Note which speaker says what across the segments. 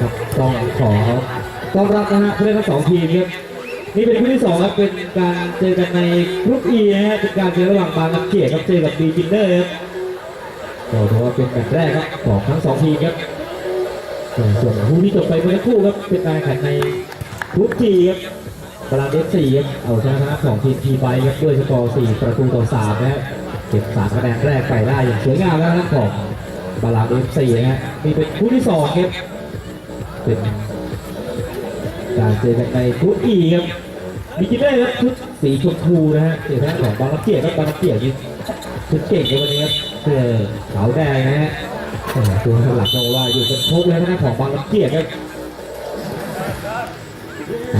Speaker 1: ครับต้องขอต้อนรับนะฮะผู้เล่นทั้งสองทีมครับนี่เป็นคู่ที่สองครับเป็นการเจอกันในกรุ๊ป E นะฮะเป็นการเจอระหว่างบางน้ำเกียรติครับเจอกับบีจินเนอร์ครับก็ถือว่าเป็นแมตช์แรกครับของทั้งสองทีมครับส่วนคู่ที่จบไปเมื่อสักครู่ครับเป็นการแข่งในกรุ๊ป G ครับบาลาเอฟซีครับเอาชนะของทีมทีไบครับด้วยสกอร์4ประตูต่อ3นะฮะเก็บ3คะแนนแรกไปได้อย่างสวยงามแล้วนะครับของ บาลานเอฟซีนะฮะนี่เป็นคู่ที่สองครับเป็นการเจอกันในกรุ๊ปอีครับบิกินเน่ครับชุดสีชมพูนะฮะเจอทางของบางรัเกียรติครับบางรัเกียรติชุดเก่งในวันนี้ครับเสื้อขาวแดงนะฮะโอ้โหตัวสลักก็ว่าอยู่เป็นครบแล้วนะของบางรัเกียรติครับ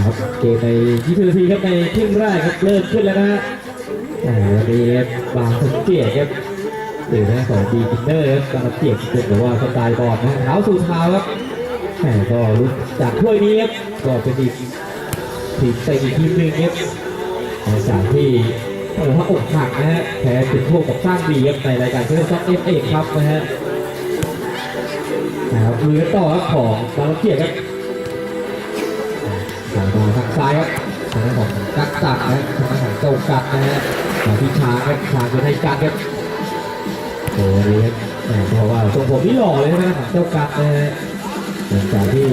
Speaker 1: ครับเกมในที่ทีทีครับในครึ่งแรกครับเริ่มขึ้นแล้วนะฮะวันนี้บางรับเกียรติครับ เจอทางของบีกินเนอร์ครับบารับเกียรติเป็นแบบว่าสไตล์บอลนะเท้าสู่เท้าครับแหมก็รู้จากถ้วยนี้ครับก็เป็นอีกทีมเต็งอีกทีมหนึ่งครับในจากที่ต้องบอกว่าอกหักนะฮะแพ้จุดโทษกับสร้างดีครับในรายการเพื่อนซับเอฟเอครับนะฮะนะครับมือต่อครับของบาลเกียรติครับทางมาทางซ้ายครับทางด้านของกักจักนะทางด้านของเจ้ากักนะฮะมาที่ช้างครับช้างจะให้กักครับ โอ้โหนี่ครับแหมเพราะว่าทรงผมนี่หล่อเลยนะเจ้ากักนะฮะหลังจากที่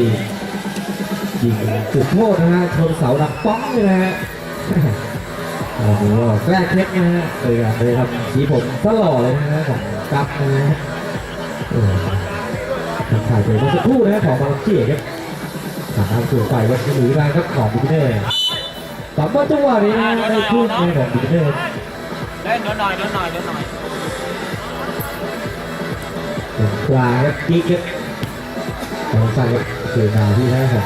Speaker 1: ยิงจุดโทษนะฮะชนเสาดักป้องเลยนะฮะโอ้โหแกล้งเคล็ดนะฮะเลยกันเลยทำสีผมก็หล่อเลยนะฮะของกัฟนะฮะทำถ่ายเจอเมื่อสักครู่นะฮะของบางเกียร์ครับทางทางสู่ไฟวัดหรือแรงครับของบิ๊กเนอร์สามารถจังหวะนี้ได้ขึ้นในของบิ๊กเนอร์
Speaker 2: เล่นนิดหน่อยนิดหน่อยนิดหน่อย
Speaker 1: กลาครับกิ๊กครับทางซ้ายครับคือมาที่หน้าของ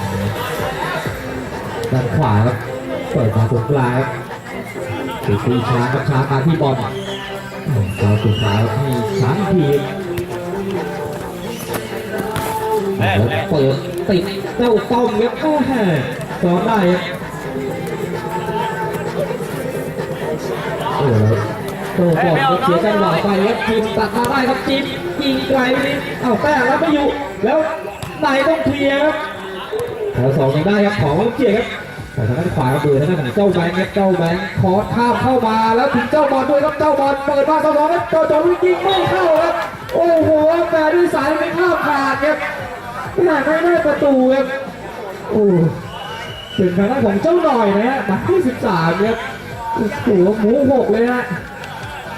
Speaker 1: ด้านขวาครับเปิดมาตรงกลางครับตีตีช้างครับช้างมาที่บอลเราสุดท้ายครับให้ช้างทีแล้ว
Speaker 2: เปิ
Speaker 1: ดติดเจ้าต้อมครับโอ้โหซ้อมได้ครับโอ้แล้วโต้ก่อนก็เสียจังหวะไปครับจิมตัดมาได้ครับจิม ยิงไกลนี่เอ้าแต่แล้วไม่อยู่ แล้วไหนต้องเคลียร์ครับแถวสองยังได้ครับของต้องเคลียร์ครับแต่ทางด้านขวาครับดูทางด้านของเจ้าแบงค์เจ้าแบงค์คอร์สข้ามเข้ามาแล้วถึงเจ้าบอลด้วยครับเจ้าบอลเปิดมาสองครับเจ้าจอมยิงไม่เข้าครับโอ้โหแต่ด้วยสายไม่เข้าขาดครับขนาดไม่ได้ประตูครับโอ้ถึงทางด้านของเจ้าหน่อยนะฮะหมายที่สิบสามครับโอ้โหหมูหกเลยฮะ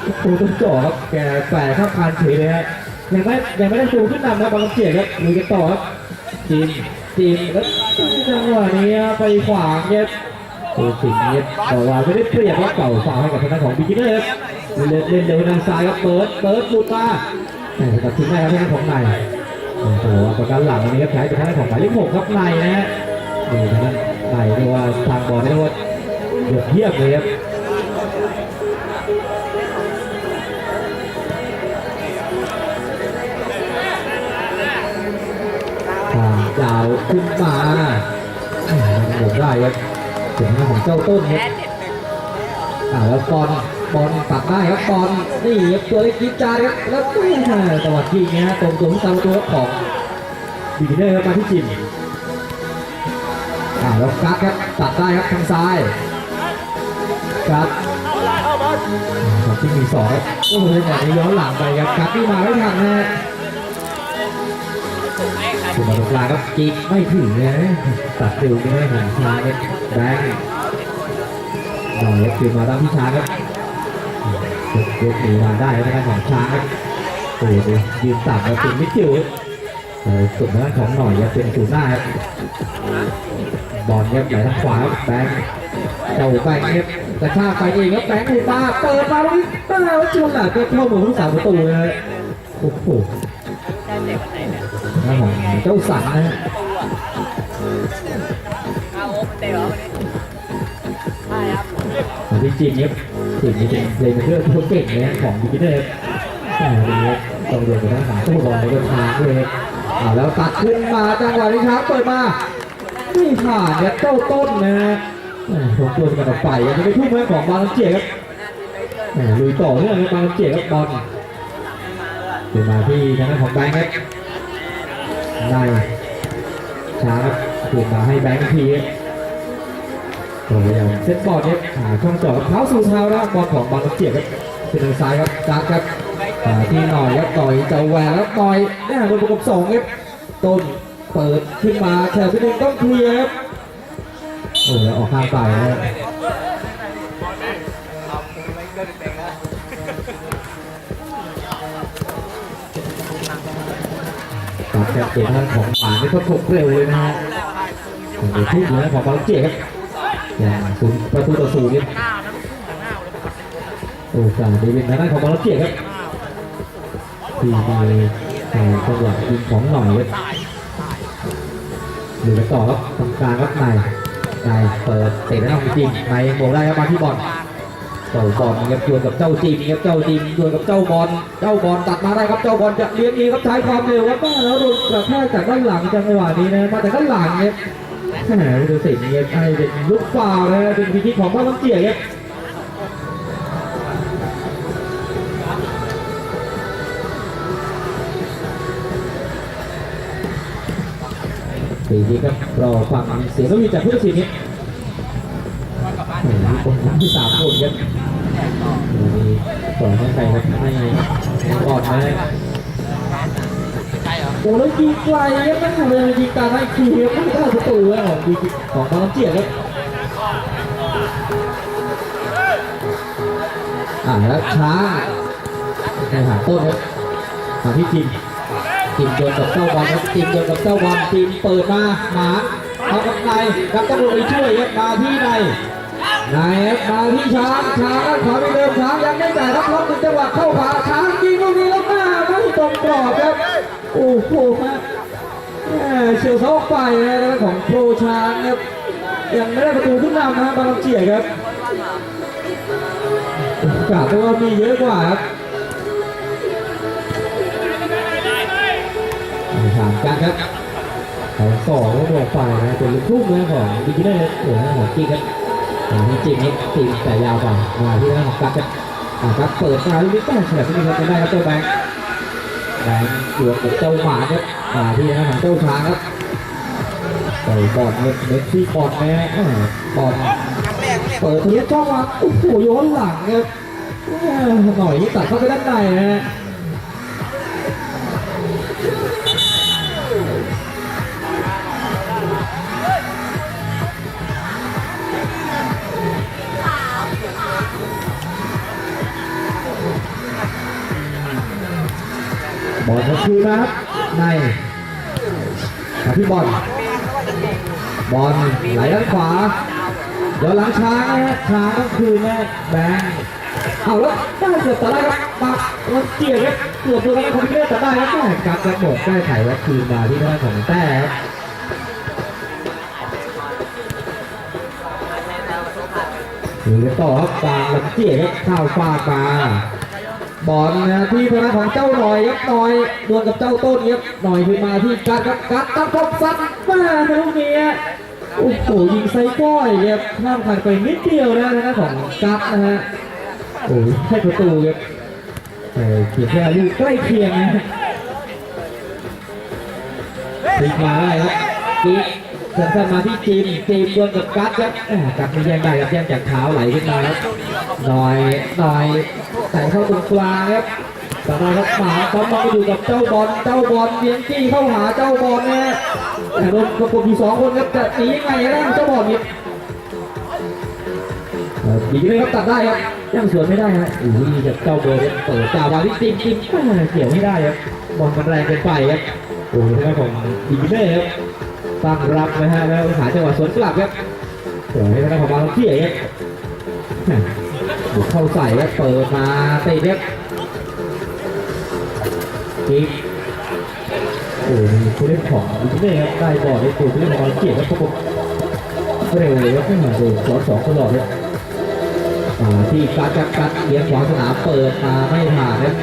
Speaker 1: โอ้โหต้องจ่อครับแกแฝงข้ามคานเฉยเลยฮะ ยังไม่ยังไม่ได้ตูขึ้นนำนะบอลเกียรติครับมือกันต่อครับจีนจีนแล้วจังหวะนี้ไปขวางเนี่ยโอ้สิงห์เนี่ยบอกว่าไม่ได้เปรียบว่าเก่าฝากให้กับทางด้านของบิกิเนอร์ครับเล่นเล่นเดินทางซ้ายครับเปิดเปิดหลุดมาแต่ตัดทิ้งได้ครับทางด้านของนายโอ้โหประกันหลังวันนี้ครับใช้เป็นทางด้านของหมายเลขหกครับในนะฮะนี่ทางด้านในเรียกว่าทางบอลเรียกว่าเดือดเยี่ยมเลยครับางยาวขึ้นมาอ่าหมดได้ครับถึงทางของเจ้าต้นครับอ่าแล้วบอลบอลตัดได้ครับบอลนี่ครับตัวเล็กจิ๊บจาครับแล้วแม่จังหวะยิงนะฮะตรงตัวที่ตามตัวของบีเดอร์ครับมาที่จิมอ่าแล้วกัดครับตัดได้ครับทางซ้ายกัดครับที่มีสองโอ้โหแบบนี้ย้อนหลังไปครับกัดที่มาไม่ทันนะฮะ ถึงมาตรงกลางครับจิกไม่ถึงนะตัดติวไม่ได้หางช้างครับแบงค์หน่อยครับคืนมาตั้งที่ช้างครับยกยกหนีมาได้นะครับของช้างครับโอ้โหยืนต่ำครับเป็นมิดจิ๋วสุดด้านของหน่อยครับเป็นศูนหน้าครับบอลครับไหลทางขวาแบงค์เจ้าแบงค์ครับกระชาไปเองครับแบงค์ถูกมาเปิดมาแล้วนี่ตั้งแต่ว่าจุนหลักก็เข้ามือผู้สาวประตูเลยโอ้โห หน้าของเจ้าสันนะฮะ
Speaker 2: เอาโอ้มันเตะเหรอวันนี้ใช่ครับ
Speaker 1: ของพี่จีนครับจีนนี่เป็นเพลงเพื่อนตัวเก่งเลยฮะของบิ๊กเนอร์แต่วันนี้ต้องเดินไปทางหาตู้บอลในกระทางด้วยครับอ่าแล้วตัดขึ้นมาจังหวะนี้ครับเปิดมานี่ผ่านเนี่ยเจ้าต้นนะฮะแหม่ผมตัวกันออกไปยังไม่ทุ่มเรื่องของบางลำเจียครับหลุยต่อเนื่องบบางลำเจียครับบอลเดินมาที่ทางด้านของแบงค์ครับ ในช้าครับเปลี่ยนมาให้แบงค์ทีครับโอ้ยเซตบอลเนี่ยหาช่องจาะเท้าสู่เท้าแล้วบอลของบางเจียบครับเป็นทางซ้ายครับจากครับที่หน่อยครับต่อยเจ้าแหวนแล้วต่อยเนี่ยบนประกบสองครับต้นเปิดขึ้นมาแฉไปหนึ่งต้องเคลียร์ครับโอ้แล้วออกข้างไปนะค รับตามแคปเตนทางของหมานี่ก็ถกเร็วเลยนะฮะโอ้โหทุ่มเลยนะของบอลเจี๊ยบอย่างศูนย์ประตูต่อศูนย์เนี่ยโอ้การดีเป็นทางด้านของบอลเจี๊ยครับที่มีใส่จังหวะยิงของหน่อยครับดูกันต่อครับตรงกลางครับนายนายเปิดเตะได้องจริงนายโบได้ครับมาที่บอล เจ้าบอลครับดวลกับเจ้าจิมครับเจ้าจิมดวลกับเจ้าบอลเจ้าบอลตัดมาได้ครับเจ้าบอลจะเลี้ยงดีครับใช้ความเร็วครับบ้แล้วโดนกระแทกจากด้านหลังจังหวะนี้นะมาจากด้านหลังเนี่ยแหมดูสิเนี่ยให้เป็นลูกฟาวล์นะเป็นพิธีของบ้านน้ำเจียครับปีนี้ครับรอฟังเสียงนกหวีจากผู้ตัดสินนี้โอ้โห คนที่สามคนครับนี่ปล่อยให้ใครครับให้ก่อนนะ
Speaker 2: ใช่เหรอ
Speaker 1: โอ้แล้วยิงไกลครับไม่ทำเลยยิงตามให้คีครับไม่ได้ประตูแล้วของดีของบอลเจียครับอ่าแล้วช้าในหาต้นครับหาที่จิมจิมโดนกับเจ้าบอลครับจิมโดนกับเจ้าบอลจิมเปิดมาหมาเอากับในรับต้องลงไปช่วยครับมาที่ใน นายมาที่ช้างช้างด้นขวาไปเดิมช้างยังไม่จ่รับล็อกจังหวะเข้าขวาช้างยิงลูกนี้แล้วหน้าไม่ตรงกรอบครับ โอ้โหฮะแหม่เฉียวเสาอกไปนะของโปรช้างครับยังไม่ได้ประตูขึ้นนำนะฮะบางลำเจียครับโอกาสตัวมีเยอะกว่าครับถามกันครับสองก็บอกไปนะเป็นลูกทุ่งนะของดิจิทัลโอ้โหของจริงครับ จริงนี่จริงแต่ยาวกว่ามาที่ด้านของกั๊กครับอ่ากั๊กเปิดมาลูกนี้ต้องเฉลิมที่นี่ครับจะได้ครับเจ้าแบงค์แบงค์อยู่กับเจ้าหมาครับมาที่ด้านของเจ้าช้างครับเปิดบอลเม็ดเม็ดที่บอลแม่บอลเปิดเทะลุช่องมาโอ้โหโยนหลังครับหน่อยนี่ตัดเข้าไปด้านในนะฮะ บอลก็คือนะครับในมาที่บอลบอลไหลด้านขวาเดี๋ยวหลังช้างนะฮะช้างก็คือแม่แบงเอาแล้วได้เกือบแต่ได้ครับปักแล้วเกี่ยวครับเกือบโดนแล้คอมพิวเตอร์แต่ได้ครับแม่กัดกระโดดได้ไขแล้วคืนมาที่ด้านของแต้ครับดูกันต่อครับกลางลำเจียครับเข้าวฟาดมา บอลนะที่ทางด้านของเจ้าหน่อยครับหน่อยดวลกับเจ้าต้นครับหน่อยคือมาที่กัดครับกัดตั้งครบซัดมาในลูกนี้ฮะโอ้โหยิงไซก้อยครับข้ามผ่านไปนิดเดียวนะทางด้านของกัดนะฮะโอ้ยแค่ประตูครับเออเขียนแค่ลูกใกล้เคียงนะพลิกมาได้ครับ กีสั้นมาที่จีมจีมดวลกับกัดครับกัดไม่แย่งได้ครับแย่งจากเท้าไหลขึ้นมาครับหน่อยหน่อยแต่เข้าตรงกลางครับแต่ได้ครับหมาบอลมาไปอยู่กับเจ้าบอลเจ้าบอลเลี้ยงจี้เข้าหาเจ้าบอลนะฮะแต่โดนประกบอยู่สองคนครับจะหนียังไงนะเจ้าบอลนี่เออดีเลยครับตัดได้ครับยังสวนไม่ได้ฮะโอ้โหดีจากเจ้าบอลเนี่ยเปิดจ่ามาที่จีมจีมแหม่เกี่ยวไม่ได้ครับบอลมันแรงเกินไปครับโอ้โหทางด้านของดีเน่ครับ ตั้งรับนะฮะแล้วหาจังหวะสวนกลับครับเดี๋ยวให้ทางด้านของบางเที่ยครับบุกเข้าใส่ครับเปิดมาตะครับกิ๊กโอ้โหผู้เล่นของดีเน่ครับได้บอลได้ตัวผู้เล่นของบาลองเที่ยครับประกบเร็วเลยครับไม่เหมือนเดิมสองสองตลอดครับที่กัดกัดกัดเลี้ยงขวางสนามเปิดมาไม่ผ่านครับ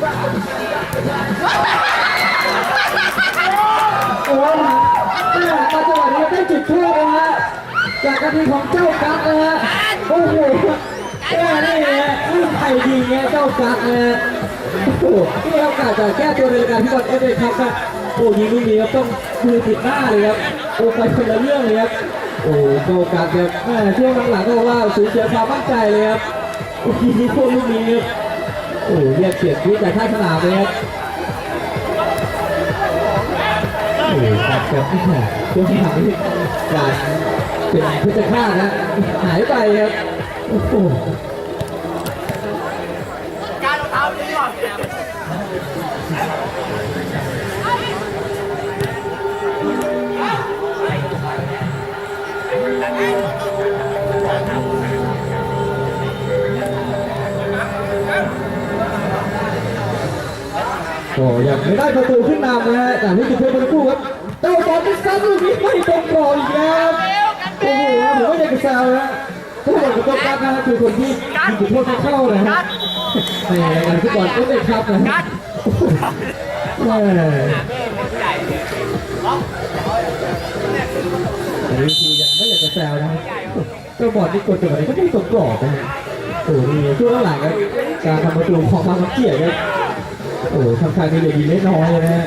Speaker 2: Rock!
Speaker 1: จากกรทีของเจ้ากั๊กนะฮะโอ้โหแก้นี่นะฮะลูกไข่ดีเนี่ยเจ้ากั๊กนะฮะโอ้โหนี่ครับกาจะแก้ตัวในรายการที่บอลเอฟเอครับครับโอ้ยิงลูกนี้ครับต้องมือติดหน้าเลยครับโอ้ไปคนละเรื่องเลยครับโอ้เจ้ากั๊กครับแม่ช่วงหลังๆก็ว่าสูญเสียความมั่นใจเลยครับโอ้ยิงโคตรลูกนี้ครับโอ้เรียกเสียงวิจากท่าสนามเลยครับโอ้โหครับครับที่แหมช่วงหลังนี่การ เป็นพุทธฆาตนะหายไปครับโอ้โห
Speaker 2: การรองเท้าดีกว่า
Speaker 1: ก็ยังไม่ได้ประตูขึ้นนำนะฮะแต่ที่จุดโทษบอลคู่ครับเจ้าบอลที่ซัดลูกนี้ไม่ตรงกรอบอีกแล้ว โอ้โหผมว่าอยากจะแซวนะถ้าบอกกับตัวกัดนะคือคนที่ยิงจุดโทษไม่เข้านะฮะในรายการฟุตบอลก็ไม่ครับนะฮะแห
Speaker 2: ญ่เลย
Speaker 1: อันนี้คือยังไม่อยากจะแซวนะเจ้าบอลที่กดจังหวะนี้ก็ไม่ตรงกรอบนะโอ้โหช่วงหลังครับการทำประตูของบางน้ำเกียรติครับโอ้โหทำทางนี้เลยดีเล็กน้อยเลยนะฮะ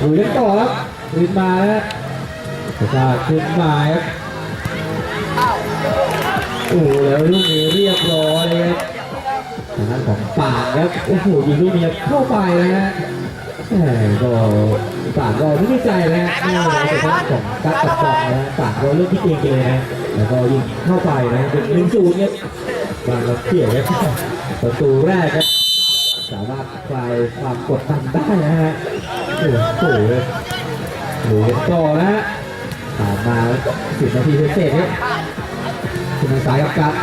Speaker 1: ดูเล่นต่อครับ ขึ้นมาแล้วก็ขึ้นมาครับโอ้โหแล้วลูกนี้เรียบร้อยเลยครับทางด้านของป่านครับโอ้โหยิงลูกนี้เข้าไปนะฮะแหมก็ป่านก็ไม่ได้ใจนะฮะนี่เป็นทางด้านของกัดกับกองนะฮะป่านก็เลือกที่เองเลยนะแล้วก็ยิงเข้าไปนะเป็นหนึ่งศูนย์ครับบางเราเกี่ยครับประตูแรกครับสามารถคลายความกดดันได้นะฮะโอ้โห ดูกันต่อนะฮะผ่านมาสิบนาทีเศษๆครับคุณทางซ้ายกับกัด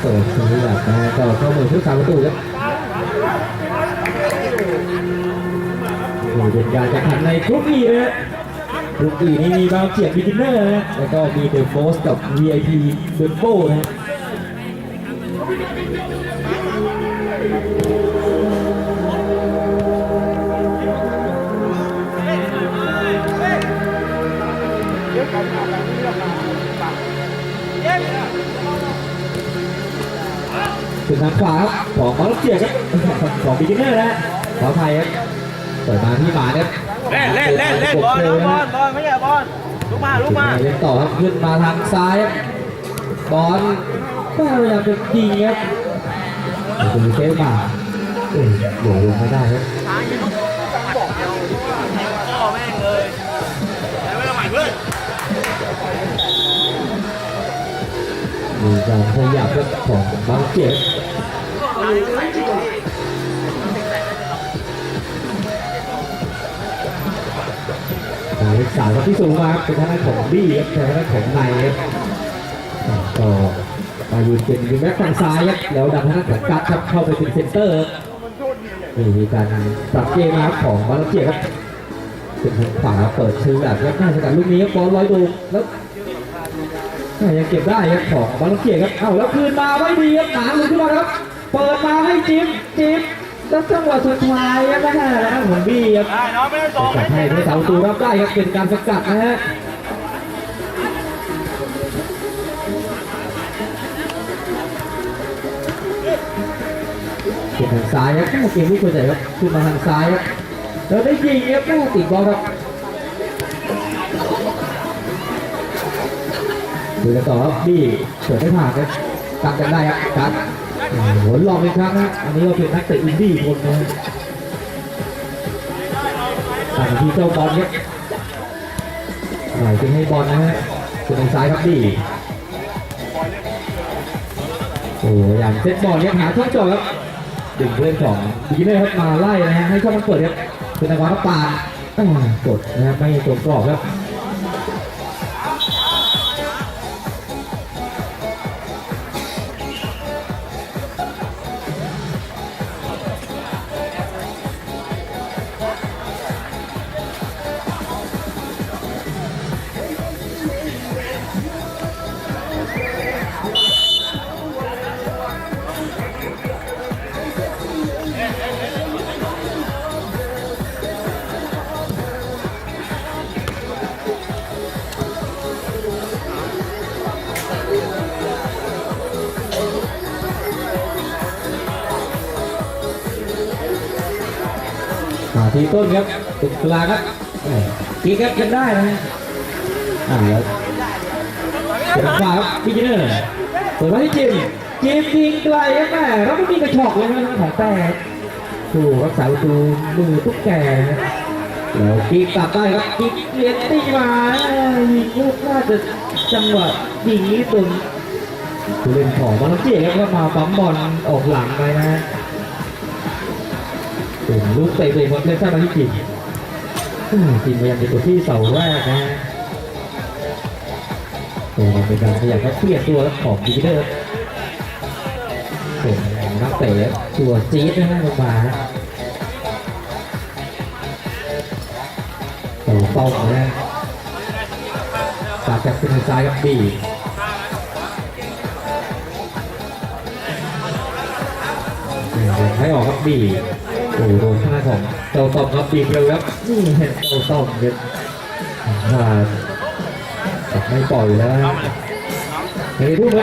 Speaker 1: เปิดสวิตช์นะฮะต่อเข้ามือผู้สาประตูครับโอ้โหเป็นการแข่งขันในกรุ๊ป E นะฮะกรุ๊ป E นี่มีบางเกียรติบิกินเนอร์นะฮะแล้วก็มีเดอะโฟสกับ VIP เดอะโบนะฮะ ถึงทางขวาครับของมาเลเซียครับของบิกินเนอร์นะขออภัยครับเปิดมาที่หมาเนี่ย
Speaker 2: เล่นเล่นเล่นเล่นบอลน้องบอลบอลไม่ใช่บอลลุกมาลุกมา
Speaker 1: เล่นต่อครับขึ้นมาทางซ้ายครับบอลแม่พยายามจะยิงครับดูเซฟมาเอ้ยโหลงไม่ได้ครับ
Speaker 2: มี
Speaker 1: การขยับครับของบางเจ็บหมายเลขสามที่สูงมาครับเป็นทางด้านของบี้ครับเป็นทางด้านของในครับก็มาอยืนเป็นวิงแบ็คฝั่งซ้ายครับแล้วดันทางด้านของกัดครับเข้าไปเป็นเซนเตอร์มีการปรับเกมมาของบาลเจียครับเป็นทางขวาเปิดชื่อแบบครับน่าจะการลูกนี้ครับบอลลอยดูแล้ว ยังเก็บได้ครับของบาลเจียครับเอ้าแล้วคืนมาไม่ดีครับหนาหลุดขึ้นมาครับ เปิดมาให้จิ๊บจิ๊บแล้วจังหวะสุดท้ายครับแม่แล้วของบี้ครับจัดให้ผู้สาตูรับได้ครับเป็นการสกัดนะฮะเก็บทางซ้ายครับเกมที่ควรจะครับขึ้นมาทางซ้ายครับแล้วได้ยิงครับแม่ติดบอลครับ ดูกันต่อครับบี้เปิดไม่ผ่านครับตัดกันได้ครับตัดโอ้โหลองอีกครั้งนะอันนี้ก็เป็นนักเตะอินดี้คนนะฮะสั่งที่เจ้าบอลครับหน่อยจึงให้บอลนะฮะคุณทางซ้ายครับดีโอ้ยอย่างเซตบอลเนี่ยหาช่องจอครับดึงเพื่อนของบีเนอร์ครับมาไล่นะฮะให้ช่องมันเปิดครับคุณทางขวาครับปานกดนะครับไม่ตรงกรอบครับ ต้นครับตุกลาครับแหม่กีครับกันได้นะฮะอ่าแล้วเปิดขวาครับบิ๊กเนอร์เปิดมาที่จิมจิมยิงไกลครับแม่แล้วไม่มีกระชอกเลยนะของแต่ถูกรักษาประตูมือตุ๊กแกนะแล้วกีกลับได้ครับกีเลียนตีมายิงลูกน่าจะจังหวะยิงนี้ตุนผู้เล่นของมาลเซียครับก็มาปั๊มบอลออกหลังไปนะ ถึงลูกเตะเตะบอลเทนชั่นมาที่จีนอืมพยายามจะตัวที่เสาแรกนะฮะเป็นการพยายามจะเปลี่ยนตัวของดีเดอร์ส่งนักเตะตัวจี๊ดนะฮะลงมาต่าเป้านะฮะตาจากเป็นซ้ายกับบีให้ออกครับบี โอ้โดนท่าของเต่าตอมครับบีกเร็วครับนี่เห็นเต่าตอมเนี่ยมาไม่ปล่อยแล้วเฮ้ยพูดไหม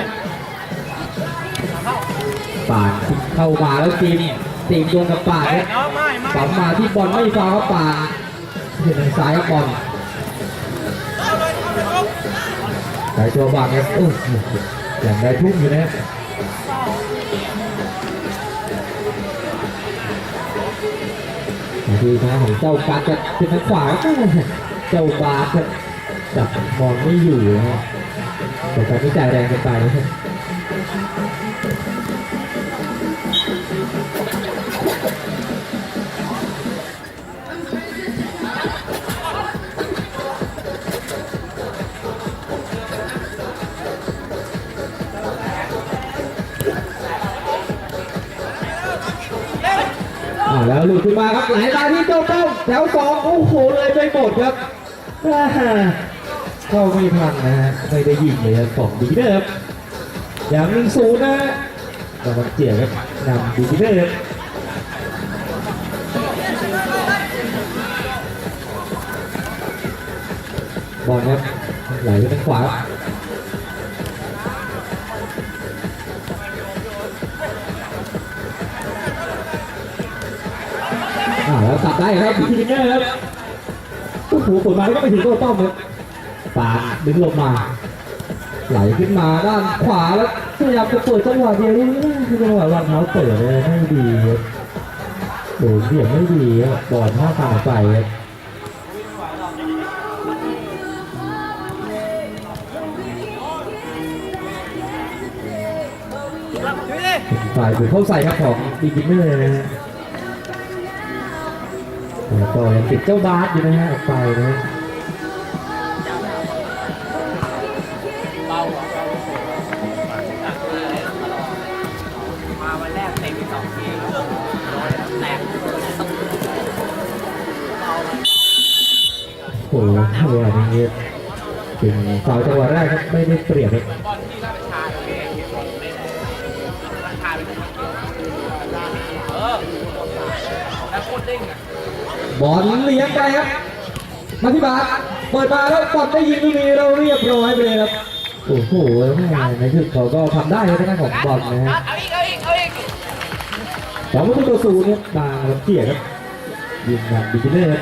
Speaker 1: ปาดเข้ามาแล้วจีมจีมโดนกับปาดเนี่ย
Speaker 2: เนาะไม่ไม่
Speaker 1: ปั๊มมาที่บอลไม่ฟาวครับปาดที่ทางซ้ายครับบอลใส่ตัวบางครับโอ้ย่างได้ทุ่มอยู่นะครับ ทีนะของเจ้าการจะเป็นทางขวาเจ้าบาจับจับมองไม่อยู่นะฮะแต่การไม่จ่ายแรงเกินไปนะครับ แล้วหลุดขึ้นมาครับไหลมาที่เจ้าต้อมแถวสองโอ้โหเลยไปหมดครับอ่าเข้าไม่ทันนะฮะไม่ได้ยิงเลยครับของดีเดอร์ครับอย่างหนึ่งศูนย์นะฮะกำลังเจียครับนำดีเดอร์ครับบอลครับไหลไปทางขวา อ่าแล้วตัดได้ครับทีมเนอร์ครับโอ้โหเปิดมาแล้วก็ไปถึงตัวต้อมครับปาดึงลงมา ไหลขึ้นมาด้านขวาแล้วพยายามจะเปิดจังหวะเดียวนี่คือจังหวะวางเท้าเปิดเลยไม่ดีครับโดนเสียงไม่ดีครับบอลท่าทางไปครับฝ่ายถือเข้าใส่ครับของดีกินเนอร์นะฮะ แล้วก็ยังติดเจ้าบาสอยู่นะฮะออกไปนะฮะ
Speaker 2: มาวันแรกเทีแตก
Speaker 1: โอ้โหจังหวะนี้เป็นฝ่ายจังหวะแรกครับไม่ได้เปรียบครับ
Speaker 2: บอลที่
Speaker 1: บอลเลี้ยงไปครับ มาที่บาสเปิดมาแล้วบอลได้ยิงลูกนี้เราเรียบร้อยไปเลยครับ โอ้โหแม่ในที่สุดเขาก็ทำได้ครับทางด้าของบอลนะฮะ
Speaker 2: เอาอีกเอาอีกเอาอีก
Speaker 1: สองประตูศูนย์เนี่ยมาครับเกียร์ครับยิงนำดิจิเนอร์ครับ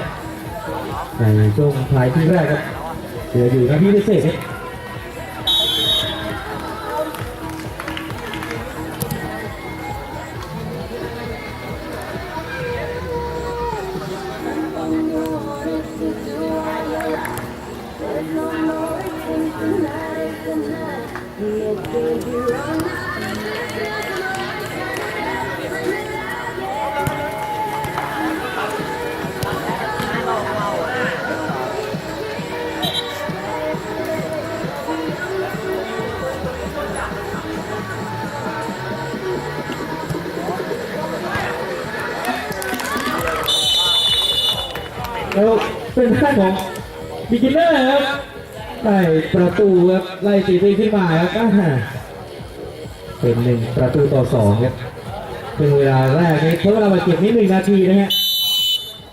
Speaker 1: ในช่วงท้ายที่แรกครับเหลืออยู่นาทีพิเศษครับ เป็นท่านของบิกินเนอร์ครับได้ประตูครับไล่ตีตีขึ้นมาครับอ่าเป็นหนึ่งประตูต่อสองครับเป็นเวลาแรกนี้เพิ่มเวลาบาดเจ็บนิดหนึ่งนาทีนะฮะ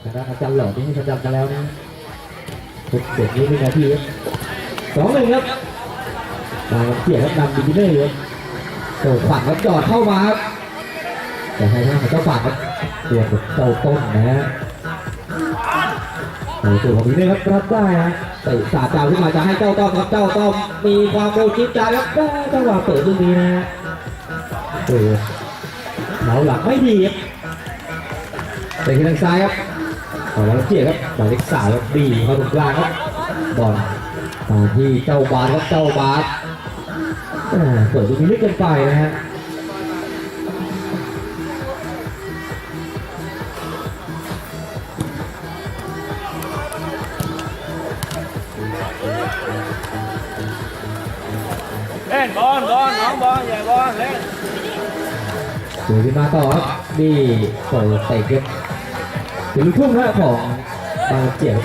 Speaker 1: ทางด้านอาจารย์หล่อที่ประจำกันแล้วนะทดเจ็บนิดหนึ่งนาทีครับสองหนึ่งครับมาเกี่ยครับนำบิกินเนอร์ครับโอ้ฝันครับจอดเข้ามาครับแต่ให้ทางของเจ้าฝากครับตัวเจ้าต้นนะฮะ โอ้โหของพี่เน่ครับรับได้นะเตะสาดเจ้าขึ้นมาจะให้เจ้าต้อมครับเจ้าต้อมมีความเร็วจิ๊บจ้าครับได้จังหวะเปิดตรงนี้นะฮะโอ้โหเหาหลังไม่ดีครับเตะขึ้นทางซ้ายครับเอแล้วเจียครับหมายเลขสามครับบีเข้าตรงกลางครับบอลมาที่เจ้าบาสครับเจ้าบาสเปิดตรงนี้ลึกเกินไปนะฮะ
Speaker 2: เล่นบอลบอลน้องบอลใหญ่บอลเล่น
Speaker 1: เดินขึ้นมาต่อครับนี่เปิดเตะครับเป็นลูกทุ่งนะของบางเจียบ